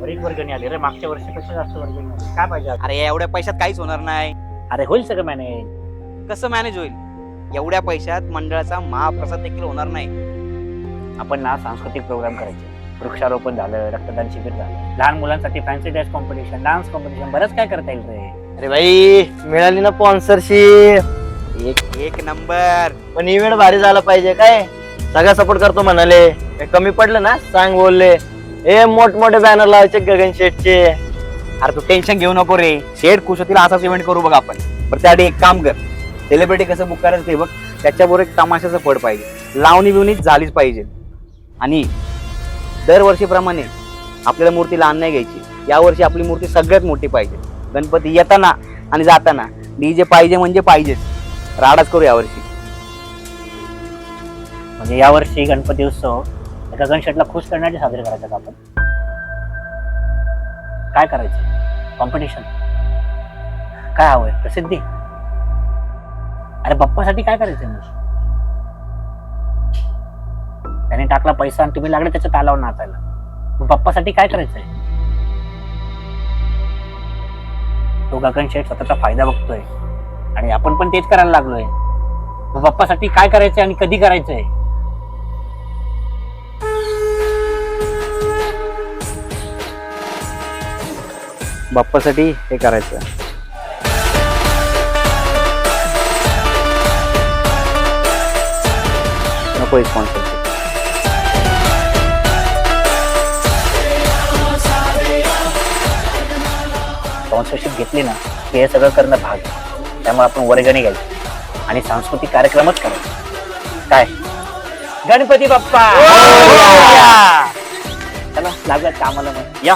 बरीच वर्गणी आली. रे मागच्या वर्षीपेक्षा जास्त वर्गणी आली? काय पाहिजे आता? अरे एवढ्या पैशात काहीच होणार नाही. अरे होईल सगळं मॅनेज कसं मॅनेज होईल? एवढ्या पैशात मंडळाचा महाप्रसाद देखील होणार नाही. आपण ना सांस्कृतिक प्रोग्राम करायचे. वृक्षारोपण झालं रक्तदान शिबिर झालं. लहान मुलांसाठी fancy dress competition dance competition बरंच काय करता येईल रे. अरे भाई मिळाली ना स्पॉन्सरशिप एक एक नंबर. पण इव्हेंट भारी झाला पाहिजे काय? सगळा सपोर्ट करतो म्हणाले. काही कमी पडलं ना सांग बोलले. ए मोठमोठे बॅनर लावायचे गगन शेठचे. अरे तू टेन्शन घेऊ नको रे. शेड खुश होतील असाच इव्हेंट करू बघ आपण. पण त्यासाठी एक काम कर. सेलिब्रिटी कसं बुक करायचं ते बघ. त्याच्याबरोबर एक तमाशाचं फड पाहिजे. लावणी बिवणी झालीच पाहिजे. आणि दरवर्षीप्रमाणे आपल्याला मूर्ती लहान नाही घ्यायची. यावर्षी आपली मूर्ती सगळ्यात मोठी पाहिजे. गणपती येताना आणि जाताना. डी जे पाहिजे म्हणजे पाहिजेच. राडाच करू यावर्षी. म्हणजे यावर्षी गणपती उत्सव गगन शेटला खुश करण्यासाठी साजरे करायचा का आपण? काय करायचं? कॉम्पिटिशन काय हवंय? प्रसिद्धी? अरे बाप्पासाठी काय करायचंय मग त्याने टाकला पैसा आणि तुम्ही लागले त्याच्या तालावर नाचायला. मग बाप्पासाठी काय करायचंय? तो गगन शेठ स्वतःचा फायदा बघतोय. आणि आपण पण तेच करायला लागलोय. मग बाप्पासाठी काय करायचंय आणि कधी करायचंय? बाप्पासाठी हे करायचं. नको स्पॉन्सरशिप स्पॉन्सरशिप घेतली ना हे सगळं करणं भाग. त्यामुळे आपण वर्गणी घ्यायची. आणि सांस्कृतिक कार्यक्रमच करायचे. काय? गणपती बाप्पा! चला लागत कामाला मग. या.